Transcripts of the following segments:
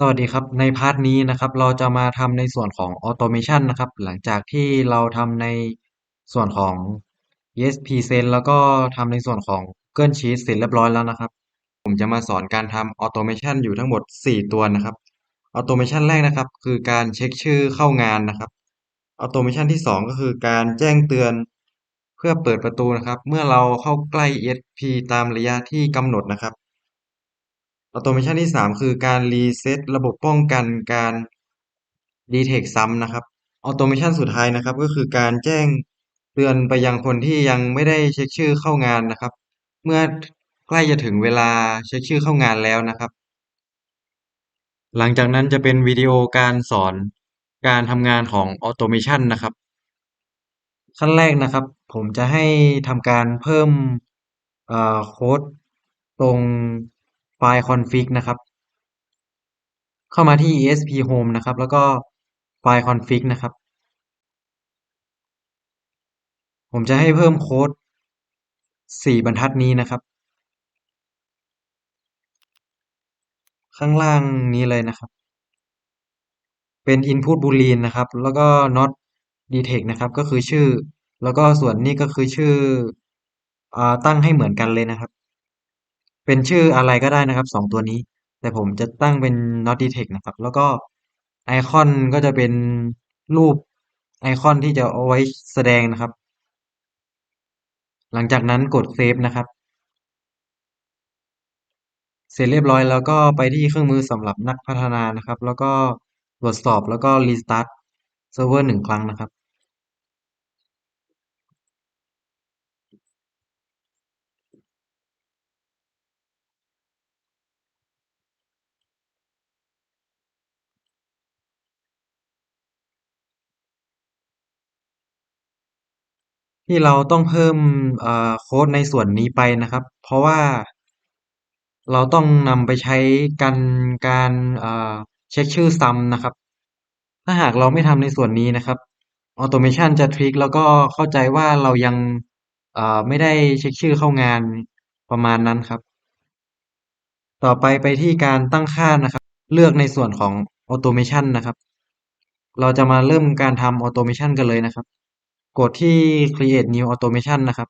สวัสดีครับ ในพาร์ทนี้นะครับ เราจะมาทำในส่วนของ Automation นะครับ หลังจากที่เราทำในส่วนของ ESP Send แล้วก็ทำในส่วนของ Google Sheets เสร็จเรียบร้อยแล้วนะครับ ผมจะมาสอนการทำ Automation อยู่ทั้งหมด 4 ตัวนะครับ Automation แรกนะครับ คือการเช็คชื่อเข้างานนะครับ Automation ที่ 2 ก็คือการแจ้งเตือนเพื่อเปิดประตูนะครับ เมื่อเราเข้าใกล้ ESP ตามระยะที่กำหนดนะครับ ออโตเมชันที่สามคือการรีเซ็ตระบบป้องกันการดีเทคซ้ำนะครับออโตเมชันสุดท้ายนะครับ ก็คือการแจ้งเตือนไปยังคนที่ยังไม่ได้เช็คชื่อเข้างานนะครับ เมื่อใกล้จะถึงเวลาเช็คชื่อเข้างานแล้วนะครับ หลังจากนั้นจะเป็นวิดีโอการสอนการทำงานของออโตเมชันนะครับ ขั้นแรกนะครับ ผมจะให้ทำการเพิ่มโค้ดตรง ไฟล์ config นะครับ เข้ามาที่ esp home นะครับ แล้วก็ไฟล์ config นะครับ ผมจะให้เพิ่มโค้ดสี่บรรทัดนี้นะครับ ข้างล่างนี้เลยนะครับ เป็น input boolean นะครับ แล้วก็ not detect นะครับ ก็คือชื่อ แล้วก็ส่วนนี้ก็คือชื่ออตั้งให้เหมือนกันเลยนะครับ เป็นชื่ออะไรก็ได้นะครับสองตัวนี้ แต่ผมจะตั้งเป็น not detect นะครับ แล้วก็ไอคอนก็จะเป็นรูปไอคอนที่จะเอาไว้แสดงนะครับ หลังจากนั้นกดเซฟนะครับ เสร็จเรียบร้อยแล้วก็ไปที่เครื่องมือสำหรับนักพัฒนานะครับ แล้วก็ตรวจสอบแล้วก็รีสตาร์ทเซิร์ฟเวอร์หนึ่งครั้งนะครับ ที่เราต้องเพิ่มโค้ดในส่วนนี้ไปนะครับ เพราะว่า เราต้องนำไปใช้กันการเช็คชื่อซ้ำนะครับ ถ้าหากเราไม่ทำในส่วนนี้นะครับออโตเมชันจะทริกแล้วก็เข้าใจว่าเรายังไม่ได้เช็คชื่อเข้างานประมาณนั้นครับ ต่อไปไปที่การตั้งค่านะครับ เลือกในส่วนของออโตเมชันนะครับ เราจะมาเริ่มการทำออโตเมชันกันเลยนะครับ กดที่ create new automation นะครับ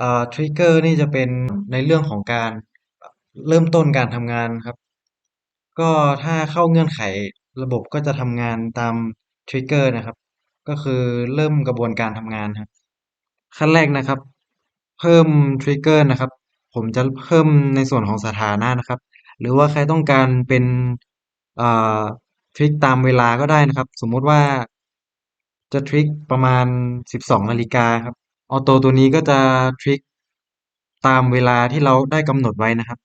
อ่า trigger นี่จะเป็นในเรื่องของการเริ่มต้นการทำงานครับ ก็ถ้าเข้าเงื่อนไขระบบก็จะทำงานตาม trigger นะครับ ก็คือเริ่มกระบวนการทำงานครับขั้นแรกนะครับ เพิ่ม trigger นะครับ ผมจะเพิ่มในส่วนของสถานะนะครับ หรือว่าใครต้องการเป็นอ่าทริกตามเวลาก็ได้นะครับ สมมติว่า จะทริกประมาณสิบสองนาฬิกาครับ ออโต้ตัวนี้ก็จะทริกตามเวลาที่เราได้กำหนดไว้นะครับ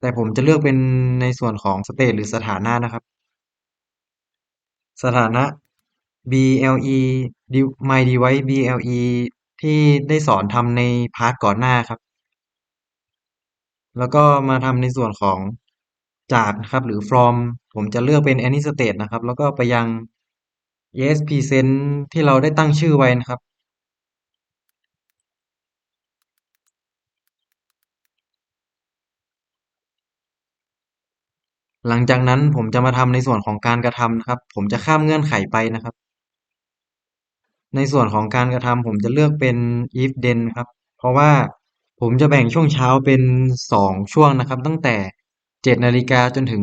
แต่ผมจะเลือกเป็นในส่วนของสเตทหรือสถานะนะครับ สถานะ BLE My Device BLE ที่ได้สอนทำในพาร์ทก่อนหน้าครับ แล้วก็มาทำในส่วนของจากนะครับ หรือ from ผมจะเลือกเป็น any state นะครับ แล้วก็ไปยัง ESP send ที่เราได้ตั้งชื่อไว้นะครับ หลังจากนั้นผมจะมาทำในส่วนของการกระทำนะครับ ผมจะข้ามเงื่อนไขไปนะครับ ในส่วนของการกระทำผมจะเลือกเป็น if then ครับ เพราะว่าผมจะแบ่งช่วงเช้าเป็นสองช่วงนะครับ ตั้งแต่เจ็ดนาฬิกาจนถึง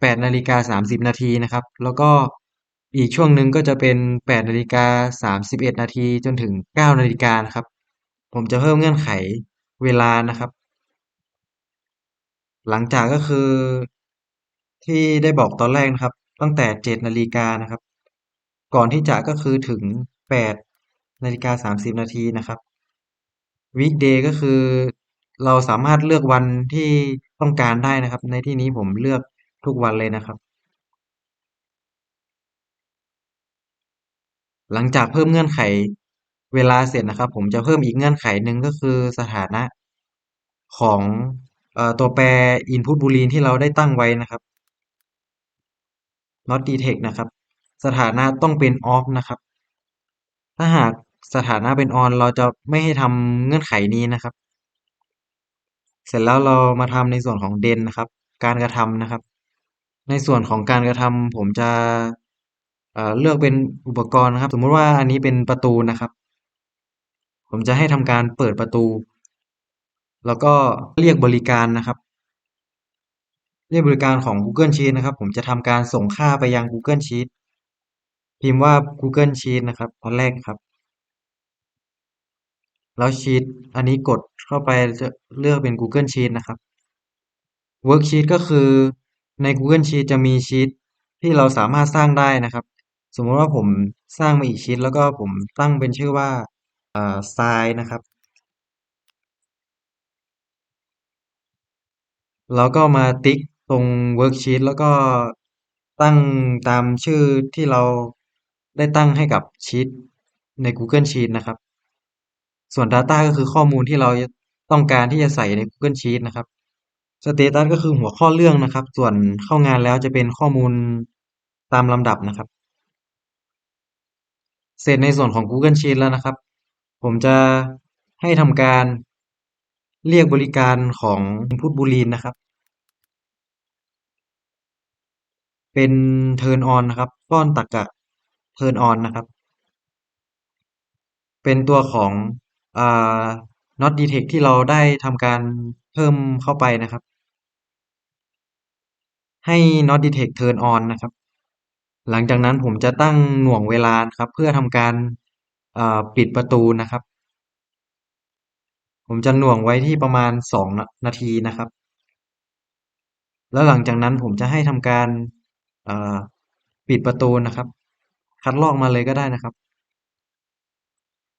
แปดนาฬิกาสามสิบนาทีนะครับ แล้วก็ อีกช่วงหนึ่งก็จะเป็นแปดนาฬิกาสามสิบเอ็ดนาทีจนถึงเก้านาฬิกานะครับ ผมจะเพิ่มเงื่อนไขเวลานะครับ หลังจากก็คือที่ได้บอกตอนแรกนะครับ ตั้งแต่เจ็ดนาฬิกานะครับ ก่อนที่จะก็คือถึงแปดนาฬิกาสามสิบนาทีนะครับวีคเดย์ก็คือเราสามารถเลือกวันที่ต้องการได้นะครับ ในที่นี้ผมเลือกทุกวันเลยนะครับ หลังจากเพิ่มเงื่อนไขเวลาเสร็จนะครับ ผมจะเพิ่มอีกเงื่อนไขหนึ่งก็คือสถานะของตัวแปร input boolean ที่เราได้ตั้งไว้นะครับ not detect นะครับ สถานะต้องเป็น off นะครับ ถ้าหากสถานะเป็น on เราจะไม่ให้ทำเงื่อนไขนี้นะครับ เสร็จแล้วเรามาทำในส่วนของ den นะครับ การกระทำนะครับ ในส่วนของการกระทำผมจะ เลือกเป็นอุปกรณ์นะครับ สมมุติว่าอันนี้เป็นประตูนะครับ ผมจะให้ทำการเปิดประตู แล้วก็เรียกบริการนะครับ เรียกบริการของ Google Sheet นะครับ ผมจะทำการส่งค่าไปยัง Google Sheet พิมพ์ว่า Google Sheet นะครับตอนแรกครับ แล้ว Sheet อันนี้กดเข้าไปจะเลือกเป็น Google Sheet นะครับ Worksheet ก็คือใน Google Sheet จะมีชีตที่เราสามารถสร้างได้นะครับ สมมติว่าผมสร้างมาอีกชีตแล้วก็ผมตั้งเป็นชื่อว่าอ่า Sign นะครับ แล้วก็มาติ๊กตรง Worksheet แล้วก็ตั้งตามชื่อที่เราได้ตั้งให้กับชีตใน Google Sheet นะครับ ส่วน Data ก็คือข้อมูลที่เราต้องการที่จะใส่ใน Google Sheet นะครับ Status ก็คือหัวข้อเรื่องนะครับ ส่วนเข้างานแล้วจะเป็นข้อมูลตามลำดับนะครับ เสร็จในส่วนของ Google Sheet แล้วนะครับ ผมจะให้ทำการเรียกบริการของพุทธบุรีนนะครับ เป็น turn on นะครับป้อนตรรกะ turn on นะครับ เป็นตัวของอ่า not detect ที่เราได้ทำการเพิ่มเข้าไปนะครับ ให้ not detect turn on นะครับ หลังจากนั้นผมจะตั้งหน่วงเวลาครับ เพื่อทำการาปิดประตูนะครับ ผมจะหน่วงไว้ที่ประมาณสองนาทีนะครับ แล้วหลังจากนั้นผมจะให้ทำการาปิดประตูนะครับ คัดลอกมาเลยก็ได้นะครับ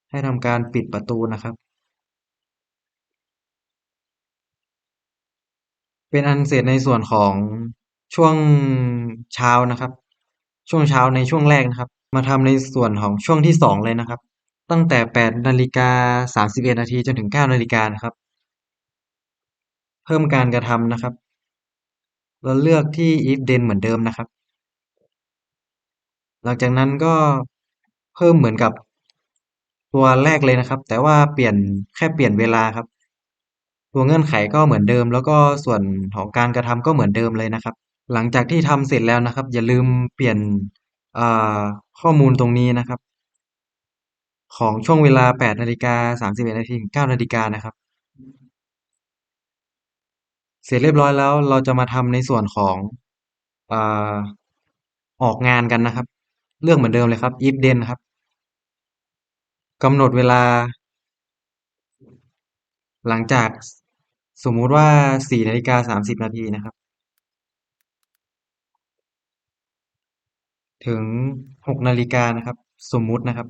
ให้ทำการปิดประตูนะครับ เป็นอันเสร็จในส่วนของช่วงเช้านะครับ ช่วงเช้าในช่วงแรกนะครับ มาทำในส่วนของช่วงที่สองเลยนะครับ ตั้งแต่แปดนาฬิกาสามสิบเอ็ดนาทีจนถึงเก้านาฬิกานะครับ เพิ่มการกระทำนะครับเราเลือกที่ if then เหมือนเดิมนะครับ หลังจากนั้นก็เพิ่มเหมือนกับตัวแรกเลยนะครับ แต่ว่าเปลี่ยนแค่เปลี่ยนเวลาครับ ตัวเงื่อนไขก็เหมือนเดิม แล้วก็ส่วนของการกระทำก็เหมือนเดิมเลยนะครับ หลังจากที่ทำเสร็จแล้วนะครับ อย่าลืมเปลี่ยนข้อมูลตรงนี้นะครับ ของช่วงเวลาแปดนาฬิกาสามสิบเอ็ดนาทีถึงเก้านาฬิกานะครับ เสร็จเรียบร้อยแล้วเราจะมาทำในส่วนของอออกงานกันนะครับ เลือกเหมือนเดิมเลยครับ if then ครับกำหนดเวลา หลังจากสมมุติว่าสี่นาฬิกาสามสิบนาทีนะครับ ถึงหกนาฬิกานะครับ สมมุตินะครับ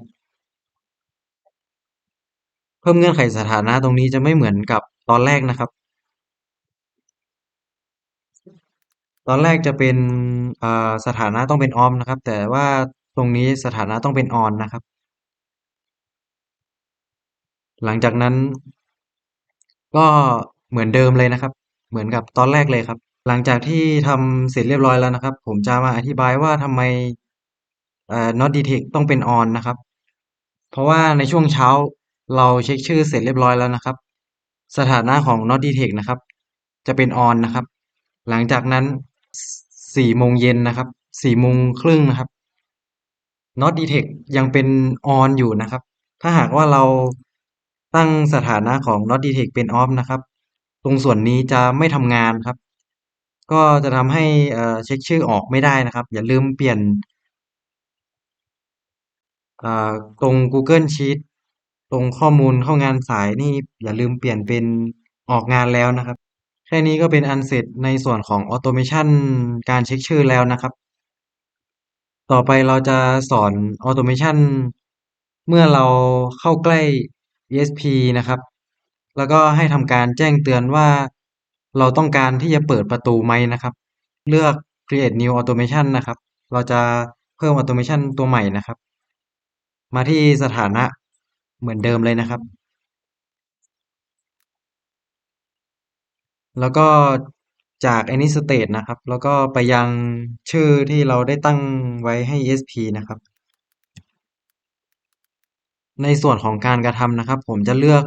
เพิ่มเงื่อนไขสถานะตรงนี้จะไม่เหมือนกับตอนแรกนะครับ ตอนแรกจะเป็นสถานะต้องเป็นออมนะครับ แต่ว่าตรงนี้สถานะต้องเป็นออนนะครับ หลังจากนั้น ก็เหมือนเดิมเลยนะครับ เหมือนกับตอนแรกเลยครับหลังจากที่ทำเสร็จเรียบร้อยแล้วนะครับ ผมจะมาอธิบายว่าทำไม อ not detect ต้องเป็น on นะครับ เพราะว่าในช่วงเช้าเราเช็คชื่อเสร็จเรียบร้อยแล้วนะครับ สถานะของ not detect นะครับ จะเป็น on นะครับ หลังจากนั้นสี่โมงเย็นนะครับสี่โมงครึ่งนะครับ not detect ยังเป็น on อยู่นะครับ ถ้าหากว่าเราตั้งสถานะของ not detect เป็น off นะครับ ตรงส่วนนี้จะไม่ทำงานครับ ก็จะทำให้เช็คชื่อออกไม่ได้นะครับ อย่าลืมเปลี่ยน ตรง Google Sheet ตรงข้อมูลเข้างานสายนี่อย่าลืมเปลี่ยนเป็นออกงานแล้วนะครับ แค่นี้ก็เป็นอันเสร็จในส่วนของ Automation การเช็คชื่อแล้วนะครับ ต่อไปเราจะสอน Automation เมื่อเราเข้าใกล้ ESP นะครับ แล้วก็ให้ทำการแจ้งเตือนว่าเราต้องการที่จะเปิดประตูไหมนะครับ เลือก create new automation นะครับ เราจะเพิ่ม automation ตัวใหม่นะครับ มาที่สถานะเหมือนเดิมเลยนะครับ แล้วก็จาก any state นะครับ แล้วก็ไปยังชื่อที่เราได้ตั้งไว้ให้ ESP นะครับ ในส่วนของการกระทำนะครับ ผมจะเลือก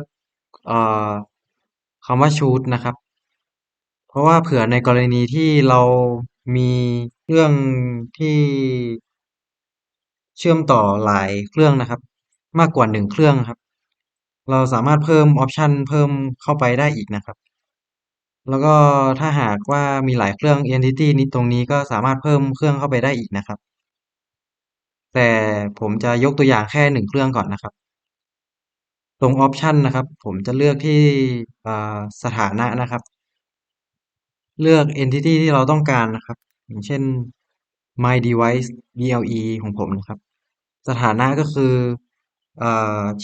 อคำว่า shoot นะครับ เพราะว่าเผื่อในกรณีที่เรามีเรื่องที่ เชื่อมต่อหลายเครื่องนะครับ มากกว่าหนึ่งเครื่องครับ เราสามารถเพิ่มออปชันเพิ่มเข้าไปได้อีกนะครับ แล้วก็ถ้าหากว่ามีหลายเครื่อง Entity นี้ตรงนี้ก็สามารถเพิ่มเครื่องเข้าไปได้อีกนะครับ แต่ผมจะยกตัวอย่างแค่หนึ่งเครื่องก่อนนะครับ ตรงออปชันนะครับ ผมจะเลือกที่สถานะนะครับ เลือก Entity ที่เราต้องการนะครับ อย่างเช่น My Device BLE ของผมนะครับ สถานะก็คืออ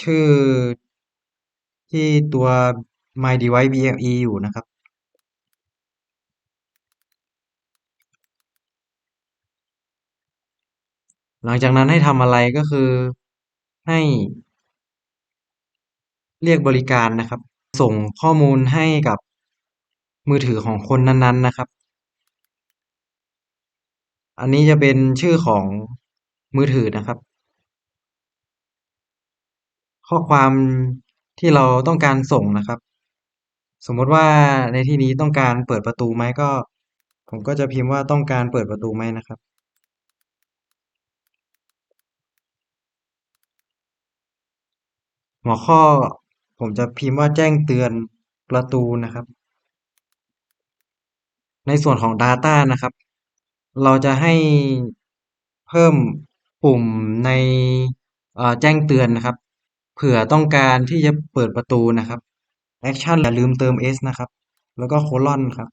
ชื่อที่ตัว My Device BLE อยู่นะครับ หลังจากนั้นให้ทำอะไรก็คือให้เรียกบริการนะครับ ส่งข้อมูลให้กับมือถือของคนนั้น ๆ นะครับ อันนี้จะเป็นชื่อของมือถือนะครับ ข้อความที่เราต้องการส่งนะครับ สมมติว่าในที่นี้ต้องการเปิดประตูไหมก็ ผมก็จะพิมพ์ว่าต้องการเปิดประตูไหมนะครับ หัวข้อผมจะพิมพ์ว่าแจ้งเตือนประตูนะครับ ในส่วนของ Data นะครับ เราจะให้เพิ่มปุ่มในแจ้งเตือนนะครับ ผื่อต้องการที่จะเปิดประตูนะครับ Action อย่าลืมเติม s นะครับ แล้วก็โคลอนครับ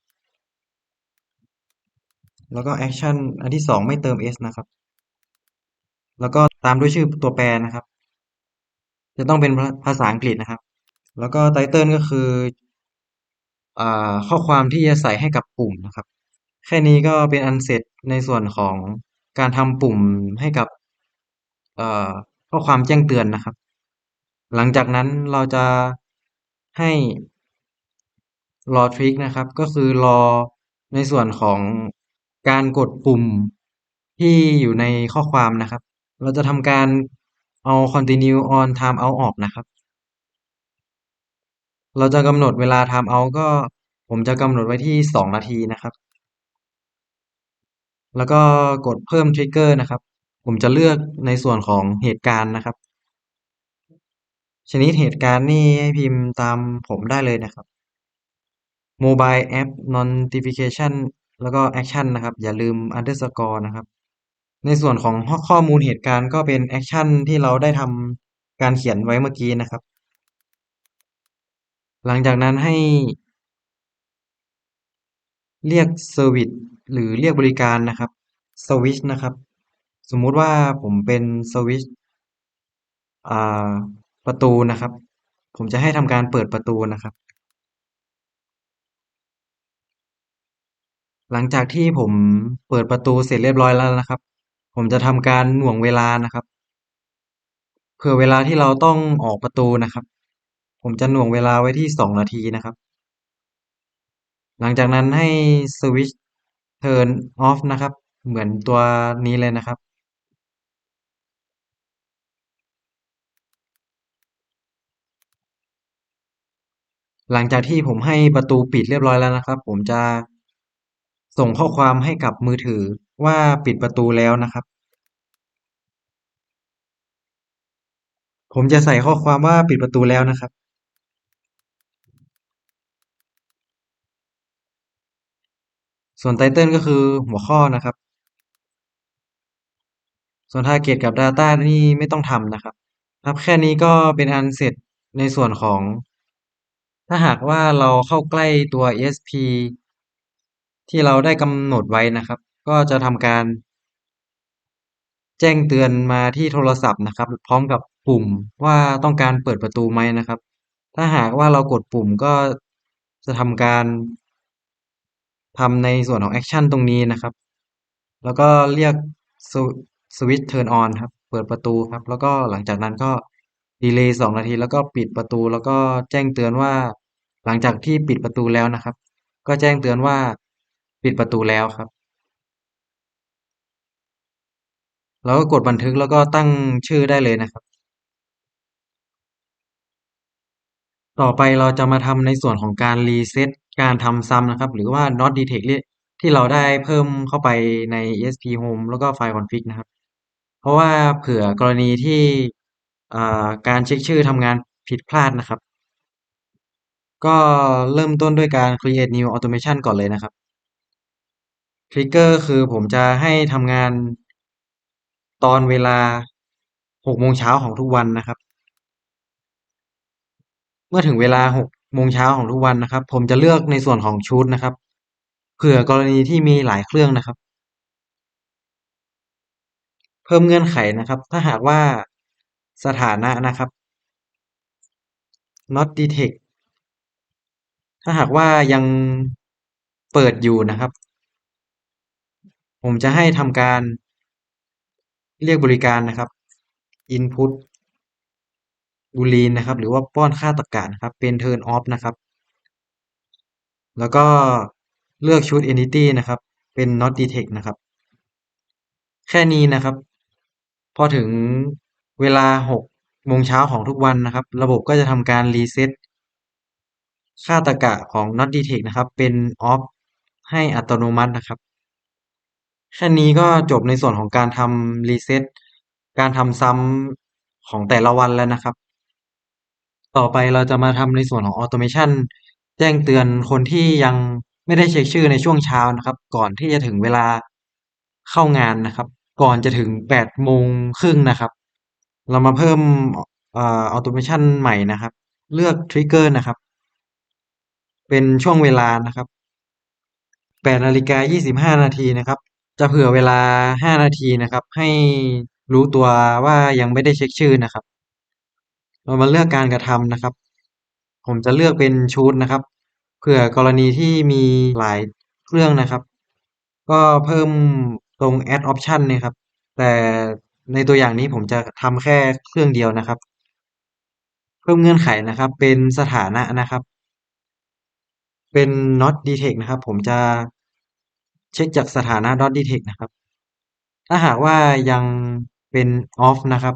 แล้วก็ Action อันที่สองไม่เติม s นะครับ แล้วก็ตามด้วยชื่อตัวแปรนะครับ จะต้องเป็นภาษาอังกฤษนะครับ แล้วก็ไตเติลก็คืออข้อความที่จะใส่ให้กับปุ่มนะครับ แค่นี้ก็เป็นอันเสร็จในส่วนของการทำปุ่มให้กับข้อความแจ้งเตือนนะครับ หลังจากนั้นเราจะให้รอทริกนะครับ ก็คือรอในส่วนของการกดปุ่มที่อยู่ในข้อความนะครับ เราจะทำการเอา continue on time out ออกนะครับ เราจะกำหนดเวลา time out ก็ผมจะกำหนดไว้ที่สองนาทีนะครับ แล้วก็กดเพิ่มทริกเกอร์นะครับ ผมจะเลือกในส่วนของเหตุการณ์นะครับ ชนิดเหตุการณ์นี่ให้พิมพ์ตามผมได้เลยนะครับ Mobile App Notification แล้วก็ Action นะครับ อย่าลืม underscore นะครับ ในส่วนของข้อมูลเหตุการณ์ก็เป็น Action ที่เราได้ทำการเขียนไว้เมื่อกี้นะครับ หลังจากนั้นให้ เรียก Service หรือเรียกบริการนะครับ Switch นะครับ สมมุติว่าผมเป็น Switch อ่า ประตูนะครับ ผมจะให้ทำการเปิดประตูนะครับ หลังจากที่ผมเปิดประตูเสร็จเรียบร้อยแล้วนะครับ ผมจะทำการหน่วงเวลานะครับเผื่อเวลาที่เราต้องออกประตูนะครับ ผมจะหน่วงเวลาไว้ที่สองนาทีนะครับ หลังจากนั้นให้สวิตช์ turn off นะครับ เหมือนตัวนี้เลยนะครับ หลังจากที่ผมให้ประตูปิดเรียบร้อยแล้วนะครับ ผมจะส่งข้อความให้กับมือถือว่าปิดประตูแล้วนะครับ ผมจะใส่ข้อความว่าปิดประตูแล้วนะครับ ส่วนไตเติลก็คือหัวข้อนะครับ ส่วน Target กับ Data นี่ไม่ต้องทำนะครับครับแค่นี้ก็เป็นอันเสร็จในส่วนของ ถ้าหากว่าเราเข้าใกล้ตัว ESP ที่เราได้กำหนดไว้นะครับ ก็จะทำการ แจ้งเตือนมาที่โทรศัพท์นะครับ พร้อมกับปุ่มว่าต้องการเปิดประตูไหมนะครับ ถ้าหากว่าเรากดปุ่มก็จะทำการทำในส่วนของแอคชั่นตรงนี้นะครับ แล้วก็เรียกสวิตช์เทิร์นออนครับ เปิดประตูครับ แล้วก็หลังจากนั้นก็ ดีเลย์สองนาทีแล้วก็ปิดประตูแล้วก็แจ้งเตือนว่า หลังจากที่ปิดประตูแล้วนะครับ ก็แจ้งเตือนว่าปิดประตูแล้วครับแล้วก็กดบันทึกแล้วก็ตั้งชื่อได้เลยนะครับ ต่อไปเราจะมาทำในส่วนของการรีเซ็ตการทำซ้ำนะครับ หรือว่า not detect ที่เราได้เพิ่มเข้าไปใน ESP Home แล้วก็ไฟล์ config นะครับ เพราะว่าเผื่อกรณีที่ การเช็คชื่อทำงานผิดพลาดนะครับ ก็เริ่มต้นด้วยการ create new automation ก่อนเลยนะครับ trigger คือผมจะให้ทำงานตอนเวลา6โมงเช้าของทุกวันนะครับ เมื่อถึงเวลา6โมงเช้าของทุกวันนะครับ ผมจะเลือกในส่วนของชุดนะครับ เผื่อกรณีที่มีหลายเครื่องนะครับ เพิ่มเงื่อนไขนะครับ ถ้าหากว่า สถานะนะครับ not detect ถ้าหากว่ายังเปิดอยู่นะครับ ผมจะให้ทำการเรียกบริการนะครับ input boolean นะครับ หรือว่าป้อนค่าตรรกะนะครับ เป็น turn off นะครับ แล้วก็เลือกชุด entity นะครับ เป็น not detect นะครับ แค่นี้นะครับ พอถึง เวลา6โมงเช้าของทุกวันนะครับ ระบบก็จะทำการรีเซ็ตค่าตรรกะของ not detect นะครับ เป็น off ให้อัตโนมัตินะครับ แค่นี้ก็จบในส่วนของการทำรีเซ็ตการทำซ้ำของแต่ละวันแล้วนะครับ ต่อไปเราจะมาทำในส่วนของ automation แจ้งเตือนคนที่ยังไม่ได้เช็คชื่อในช่วงเช้านะครับ ก่อนที่จะถึงเวลาเข้างานนะครับ ก่อนจะถึง8โมงครึ่งนะครับ เรามาเพิ่มออ automation ใหม่นะครับ เลือก trigger นะครับ เป็นช่วงเวลานะครับ8นาฬิกา25 นาทีนะครับ จะเผื่อเวลา 5 นาทีนะครับ ให้รู้ตัวว่ายังไม่ได้เช็คชื่อนะครับ เรามาเลือกการกระทำนะครับ ผมจะเลือกเป็นชุดนะครับ เผื่อกรณีที่มีหลายเครื่องนะครับ ก็เพิ่มตรง add option นี่ครับ แต่ ในตัวอย่างนี้ผมจะทำแค่เครื่องเดียวนะครับ เพิ่มเงื่อนไขนะครับ เป็นสถานะนะครับ เป็น not detect นะครับ ผมจะเช็คจากสถานะ not detect นะครับ ถ้าหากว่ายังเป็น off นะครับ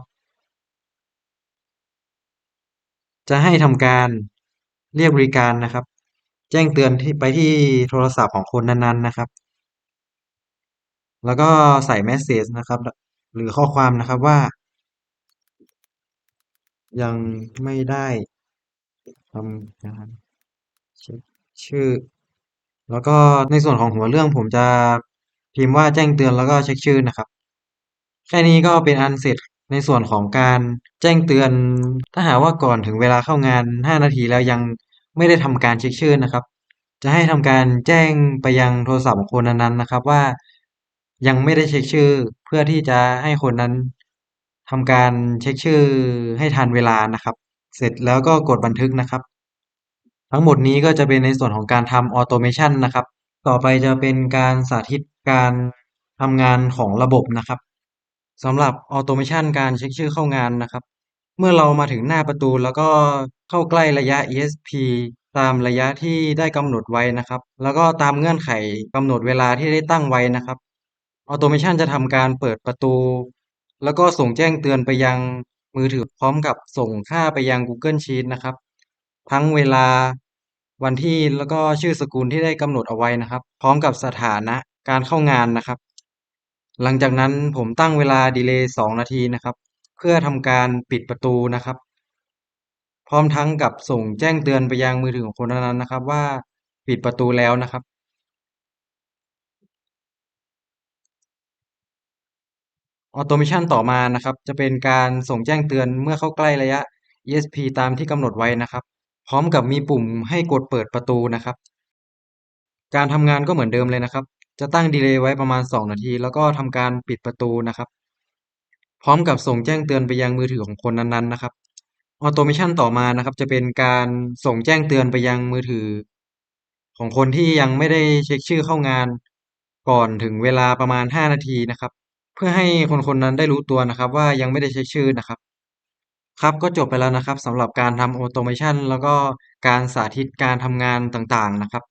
จะให้ทำการเรียกบริการนะครับ แจ้งเตือนที่ไปที่โทรศัพท์ของคนนั้น ๆ นะครับ แล้วก็ใส่ message นะครับ หรือข้อความนะครับว่า ยังไม่ได้ทำการเช็คชื่อ แล้วก็ในส่วนของหัวเรื่องผมจะพิมพ์ว่าแจ้งเตือนแล้วก็เช็คชื่อนะครับ แค่นี้ก็เป็นอันเสร็จในส่วนของการแจ้งเตือน ถ้าหากว่าก่อนถึงเวลาเข้างาน 5 นาทีแล้วยังไม่ได้ทำการเช็คชื่อนะครับ จะให้ทำการแจ้งไปยังโทรศัพท์ของคนนั้นๆนะครับว่า ยังไม่ได้เช็คชื่อ เพื่อที่จะให้คนนั้นทำการเช็คชื่อให้ทันเวลานะครับ เสร็จแล้วก็กดบันทึกนะครับ ทั้งหมดนี้ก็จะเป็นในส่วนของการทำ automation นะครับ ต่อไปจะเป็นการสาธิตการทำงานของระบบนะครับสำหรับ automation การเช็คชื่อเข้างานนะครับ เมื่อเรามาถึงหน้าประตูแล้วก็เข้าใกล้ระยะ ESP ตามระยะที่ได้กำหนดไว้นะครับ แล้วก็ตามเงื่อนไขกำหนดเวลาที่ได้ตั้งไว้นะครับ automation จะทำการเปิดประตู แล้วก็ส่งแจ้งเตือนไปยังมือถือพร้อมกับส่งค่าไปยัง Google Sheet นะครับ ทั้งเวลาวันที่แล้วก็ชื่อสกุลที่ได้กำหนดเอาไว้นะครับ พร้อมกับสถานะการเข้างานนะครับ หลังจากนั้นผมตั้งเวลาดีเลย์2นาทีนะครับ เพื่อทำการปิดประตูนะครับ พร้อมทั้งกับส่งแจ้งเตือนไปยังมือถือของคนนั้นนะครับ ว่าปิดประตูแล้วนะครับ automation ต่อมานะครับ จะเป็นการส่งแจ้งเตือนเมื่อเข้าใกล้ระยะ ESP ตามที่กำหนดไว้นะครับ พร้อมกับมีปุ่มให้กดเปิดประตูนะครับ การทำงานก็เหมือนเดิมเลยนะครับ จะตั้งดีเลย์ไว้ประมาณ 2 นาที แล้วก็ทำการปิดประตูนะครับ พร้อมกับส่งแจ้งเตือนไปยังมือถือของคนนั้นๆนะครับ automation ต่อมานะครับ จะเป็นการส่งแจ้งเตือนไปยังมือถือ ของคนที่ยังไม่ได้เช็คชื่อเข้างาน ก่อนถึงเวลาประมาณ 5 นาทีนะครับ เพื่อให้คนคนนั้นได้รู้ตัวนะครับ ว่ายังไม่ได้ใช้ชื่อนะครับ ครับก็จบไปแล้วนะครับสำหรับการทำ automation แล้วก็การสาธิตการทำงานต่างๆนะครับ